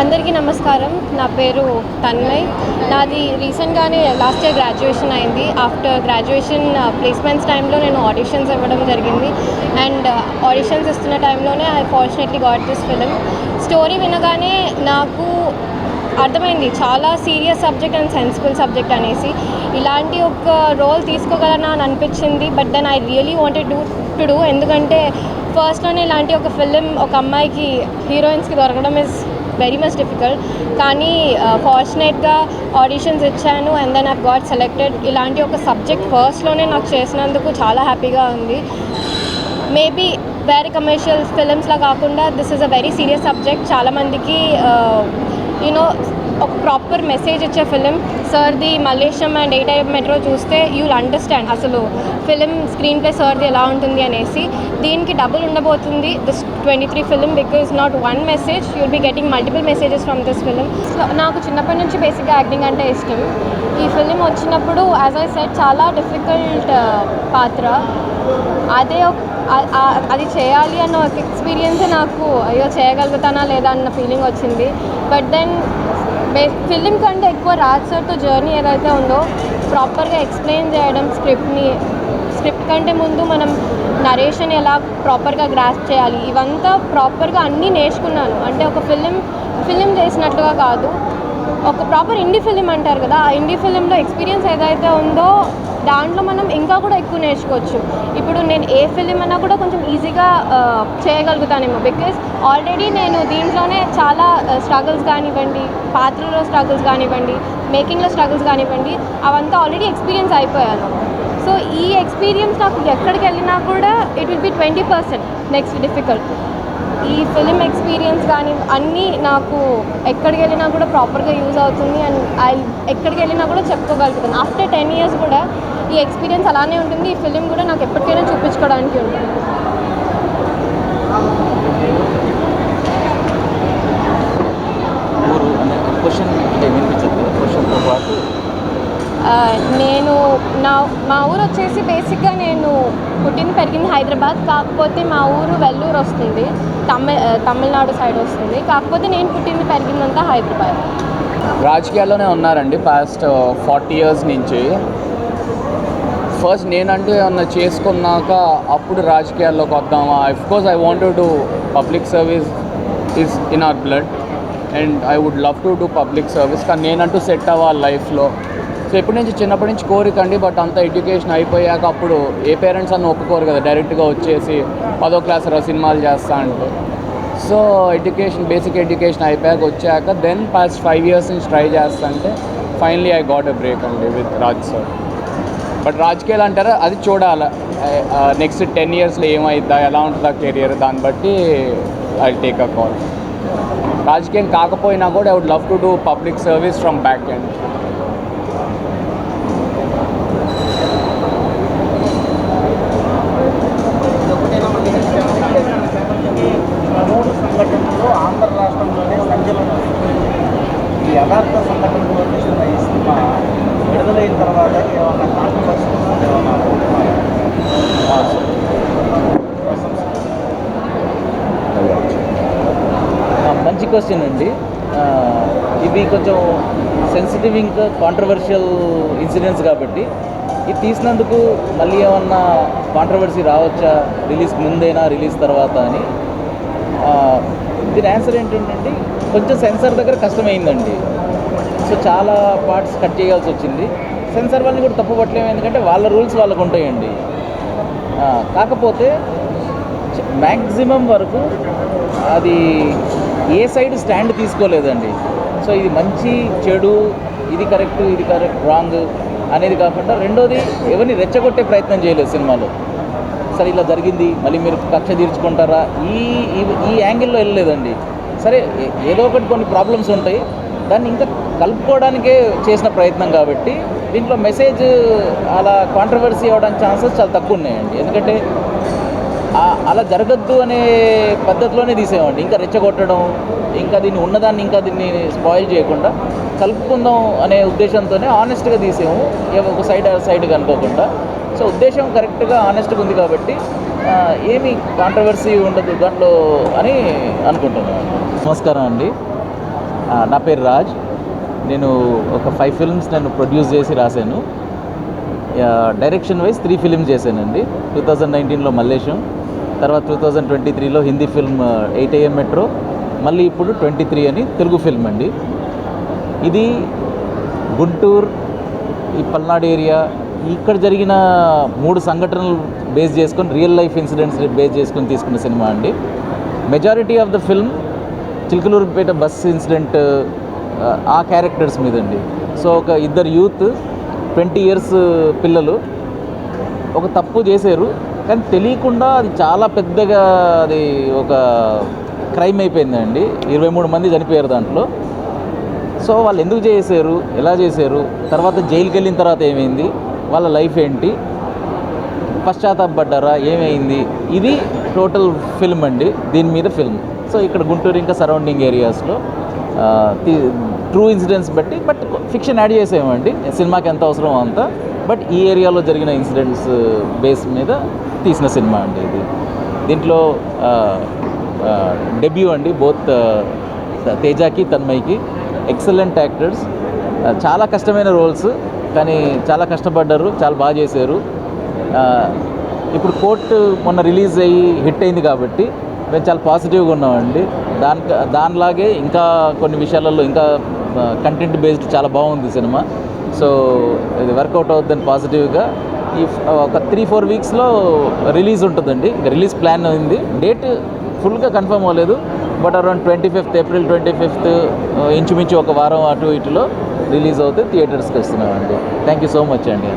అందరికీ నమస్కారం. నా పేరు తన్మయ్. నాది రీసెంట్గానే లాస్ట్ ఇయర్ గ్రాడ్యుయేషన్ అయింది. ఆఫ్టర్ గ్రాడ్యుయేషన్ ప్లేస్మెంట్స్ టైంలో నేను ఆడిషన్స్ ఇవ్వడం జరిగింది. అండ్ ఆడిషన్స్ ఇస్తున్న టైంలోనే I fortunately got this film. Story వినగానే నాకు అర్థమైంది చాలా serious subject and sensible subject అనేసి. ఇలాంటి ఒక రోల్ తీసుకోగలనా అని అనిపించింది but then I really wanted do to do. ఎందుకంటే ఫస్ట్లోనే ఇలాంటి ఒక ఫిలిం ఒక అమ్మాయికి హీరోయిన్స్కి దొరకడం ఇస్ వెరీ మచ్ డిఫికల్ట్ కానీ uh, ఫార్చునేట్గా ఆడిషన్స్ ఇచ్చాను and then I got selected ఇలాంటి ఒక సబ్జెక్ట్ ఫస్ట్లోనే నాకు చేసినందుకు చాలా హ్యాపీగా ఉంది. మేబీ వేరే కమర్షియల్ ఫిలిమ్స్లా కాకుండా this is a very serious subject చాలామందికి యూనో ఒక ప్రాపర్ మెసేజ్ ఇచ్చే ఫిలిం సార్ది మలేషియం అండ్ ఏ టైప్ మెట్రో చూస్తే యూల్ అండర్స్టాండ్ అసలు ఫిలిం స్క్రీన్ ప్లే సార్ది ఎలా ఉంటుంది అనేసి. దీనికి డబుల్ ఉండబోతుంది this twenty three film because not one message you'll be getting multiple messages from this film నాకు చిన్నప్పటి నుంచి బేసిక్గా యాక్టింగ్ అంటే ఇష్టం. ఈ ఫిలిం వచ్చినప్పుడు యాజ్ ఐ సెట్ చాలా డిఫికల్ట్ uh, పాత్ర. అదే ఒక అది చేయాలి అన్న ఒక ఎక్స్పీరియన్స్ నాకు అయ్యో చేయగలుగుతానా లేదా అన్న ఫీలింగ్ వచ్చింది. బట్ దెన్ ఫిలిం కంటే ఎక్కువ రాజ్ సార్తో జర్నీ ఏదైతే ఉందో ప్రాపర్గా ఎక్స్ప్లెయిన్ చేయడం స్క్రిప్ట్ని స్క్రిప్ట్ కంటే ముందు మనం నరేషన్ ఎలా ప్రాపర్గా గ్రాస్ప్ చేయాలి ఇవంతా ప్రాపర్గా అన్నీ నేర్చుకున్నాను. అంటే ఒక ఫిలిం ఫిలిం చేసినట్లుగా కాదు. ఒక ప్రాపర్ ఇండి ఫిలిం అంటారు కదా ఆ ఇండి ఫిలింలో ఎక్స్పీరియన్స్ ఏదైతే ఉందో దాంట్లో మనం ఇంకా కూడా ఎక్కువ నేర్చుకోవచ్చు. ఇప్పుడు నేను ఏ ఫిలిం అన్నా కూడా కొంచెం ఈజీగా చేయగలుగుతానేమో. బికాస్ ఆల్రెడీ నేను దీంట్లోనే చాలా స్ట్రగుల్స్ కానివ్వండి పాత్రలో స్ట్రగుల్స్ కానివ్వండి మేకింగ్లో స్ట్రగుల్స్ కానివ్వండి అవంతా ఆల్రెడీ ఎక్స్పీరియన్స్ అయిపోయాను. సో ఈ ఎక్స్పీరియన్స్ నాకు ఎక్కడికి వెళ్ళినా కూడా it will be twenty percent next difficult ఈ ఫిలిం ఎక్స్పీరియన్స్ కానీ అన్నీ నాకు ఎక్కడికి వెళ్ళినా కూడా ప్రాపర్గా యూజ్ అవుతుంది అండ్ ఐ ఎక్కడికి వెళ్ళినా కూడా చెప్పుకోగలుగుతాను. ఆఫ్టర్ టెన్ ఇయర్స్ కూడా ఈ ఎక్స్పీరియన్స్ అలానే ఉంటుంది. ఈ ఫిలిం కూడా నాకు ఎప్పటికైనా చూపించుకోవడానికి ఉంటుంది ఊరు అనే క్వశ్చన్ అంటే వినిపించదు క్వశ్చన్తో పాటు ఆ, నేను నా మా ఊరు వచ్చేసి బేసిక్గా నేను పుట్టింది పెరిగింది హైదరాబాద్ కాకపోతే మా ఊరు వెల్లూరు వస్తుంది. తమిళ తమిళనాడు సైడ్ వస్తుంది. కాకపోతే నేను పుట్టింది పెరిగిందంతా హైదరాబాద్. రాజకీయాల్లోనే ఉన్నారండి పాస్ట్ ఫార్టీ ఇయర్స్ నుంచి. ఫస్ట్ నేనంటూ ఏమన్నా చేసుకున్నాక అప్పుడు రాజకీయాల్లోకి వద్దామా? Course I want to public service is in our blood and I would love to do public service కానీ నేనంటూ సెట్ అవ్వాలి లైఫ్లో సో ఎప్పటి నుంచి చిన్నప్పటి నుంచి కోరిక అండి బట్ అంత ఎడ్యుకేషన్ అయిపోయాక అప్పుడు ఏ పేరెంట్స్ అన్న ఒప్పుకోరు కదా డైరెక్ట్గా వచ్చేసి పదో క్లాస్ సినిమాలు చేస్తా అంటే. సో ఎడ్యుకేషన్ బేసిక్ ఎడ్యుకేషన్ అయిపోయాక వచ్చాక దెన్ పాస్ట్ ఫైవ్ ఇయర్స్ నుంచి ట్రై చేస్తా అంటే finally I got a break అండి విత్ రాజ్ సార్ బట్ రాజకీయాలు అంటారా అది చూడాలి. నెక్స్ట్ టెన్ ఇయర్స్లో ఏమైద్దా ఎలా ఉంటుందా కెరియర్ దాన్ని బట్టి ఐ టేక్ అ కాల్ రాజకీయం కాకపోయినా కూడా I would love to do public service from back and మూడు సంఘటనలు ఆంధ్ర రాష్ట్రంలోనే సంచలనం వస్తుంది. ఈ యథార్థ సంఘటనలు తీసిన ఈ సినిమా విడుదలైన తర్వాత ఏమన్నా కాంట్రవర్సీ ఏమన్నా ఆ, మంచి క్వశ్చన్ అండి. ఇది ఇవి కొంచెం సెన్సిటివ్ ఇంకా కాంట్రవర్షియల్ ఇన్సిడెంట్స్ కాబట్టి. ఇది తీసినందుకు మళ్ళీ ఏమన్నా కాంట్రవర్సీ రావచ్చా? రిలీజ్ ముందైనా? రిలీజ్ తర్వాత అని. దీని ఆన్సర్ ఏంటంటే కొంచెం సెన్సార్ దగ్గర కష్టమైందండి. సో చాలా పార్ట్స్ కట్ చేయాల్సి వచ్చింది. సెన్సార్ వాళ్ళని కూడా తప్పు పట్టలేము ఎందుకంటే వాళ్ళ రూల్స్ వాళ్ళకు ఉంటాయండి. కాకపోతే మ్యాక్సిమం వరకు అది ఏ సైడ్ స్టాండ్ తీసుకోలేదండి. సో ఇది మంచి చెడు ఇది కరెక్ట్ ఇది కరెక్ట్ రాంగ్ అనేది కాకుండా రెండోది ఎవరిని రెచ్చగొట్టే ప్రయత్నం చేయలేదు సినిమాలో. సరే ఇలా జరిగింది మళ్ళీ మీరు కక్ష తీర్చుకుంటారా? ఈ ఈ- యాంగిల్లో వెళ్ళలేదండి. సరే ఏదో ఒకటి కొన్ని ప్రాబ్లమ్స్ ఉంటాయి. దాన్ని ఇంకా కలుపుకోవడానికే చేసిన ప్రయత్నం కాబట్టి దీంట్లో మెసేజ్ అలా కాంట్రవర్సీ అవ్వడానికి ఛాన్సెస్ చాలా తక్కువ ఉన్నాయండి. ఎందుకంటే అలా జరగద్దు అనే పద్ధతిలోనే తీసేవాడి ఇంకా రెచ్చగొట్టడం ఇంకా దీన్ని ఉన్నదాన్ని ఇంకా దీన్ని స్పాయిల్ చేయకుండా కలుపుకుందాం అనే ఉద్దేశంతోనే ఆనెస్ట్గా తీసాము ఒక సైడ్ సైడ్ అనుకోకుండా. సో ఉద్దేశం కరెక్ట్గా ఆనెస్ట్గా ఉంది కాబట్టి ఏమి కాంట్రవర్సీ ఉండదు దాంట్లో అని అనుకుంటున్నాను. నమస్కారం అండి. నా పేరు రాజ్. నేను ఒక ఫైవ్ ఫిల్మ్స్ నేను ప్రొడ్యూస్ చేసి రాశాను. డైరెక్షన్ వైజ్ త్రీ ఫిల్మ్స్ చేశానండి. టూ థౌజండ్ నైన్టీన్లో మల్లేశం. తర్వాత టూ థౌజండ్ ట్వంటీ త్రీలో Hindi film eight AM Metro మళ్ళీ ఇప్పుడు ట్వంటీ త్రీ అని తెలుగు ఫిల్మ్ అండి. ఇది గుంటూరు ఈ పల్నాడు ఏరియా ఇక్కడ జరిగిన మూడు సంఘటనలు బేస్ చేసుకొని రియల్ లైఫ్ ఇన్సిడెంట్స్ బేస్ చేసుకొని తీసుకున్న సినిమా అండి. Majority of the film Chilakaluripet bus incident ఆ క్యారెక్టర్స్ మీద అండి సో ఒక ఇద్దరు యూత్ ట్వంటీ ఇయర్స్ పిల్లలు ఒక తప్పు చేశారు. కానీ తెలియకుండా అది చాలా పెద్దగా అది ఒక క్రైమ్ అయిపోయిందండి. ఇరవై మూడు మంది చనిపోయారు దాంట్లో. సో వాళ్ళు ఎందుకు చేశారు ఎలా చేశారు తర్వాత జైలుకి వెళ్ళిన తర్వాత ఏమైంది? వాళ్ళ లైఫ్ ఏంటి? పశ్చాత్తాపడ్డారా? ఏమైంది? ఇది టోటల్ ఫిల్మ్ అండి. దీని మీద ఫిల్మ్. సో ఇక్కడ గుంటూరు ఇంకా సరౌండింగ్ ఏరియాస్లో ట్రూ ఇన్సిడెంట్స్ బట్టి బట్ ఫిక్షన్ యాడ్ చేసేమండి సినిమాకి ఎంత అవసరమో అంత. బట్ ఈ ఏరియాలో జరిగిన ఇన్సిడెంట్స్ బేస్ మీద తీసిన సినిమా అండి ఇది. దీంట్లో డెబ్యూ అండి బోత్ తేజాకి తన్మయ్కి ఎక్సలెంట్ యాక్టర్స్. చాలా కష్టమైన రోల్స్ కానీ చాలా కష్టపడ్డారు చాలా బాగా చేశారు. ఇప్పుడు కోర్టు మొన్న రిలీజ్ అయ్యి హిట్ అయింది కాబట్టి మేము చాలా పాజిటివ్గా ఉన్నామండి. దాని దానిలాగే ఇంకా కొన్ని విషయాలలో ఇంకా కంటెంట్ బేస్డ్ చాలా బాగుంది సినిమా. సో ఇది వర్కౌట్ అవుతుందని పాజిటివ్గా ఈ ఒక త్రీ ఫోర్ వీక్స్లో రిలీజ్ ఉంటుందండి. రిలీజ్ ప్లాన్ అయింది. డేట్ ఫుల్గా కన్ఫర్మ్ అవ్వలేదు. But around twenty fifth April twenty fifth ఇంచుమించు ఒక వారం అటు ఇటులో రిలీజ్ అవుతే థియేటర్స్కి వస్తున్నామండి. థ్యాంక్ యూ సో మచ్ అండి.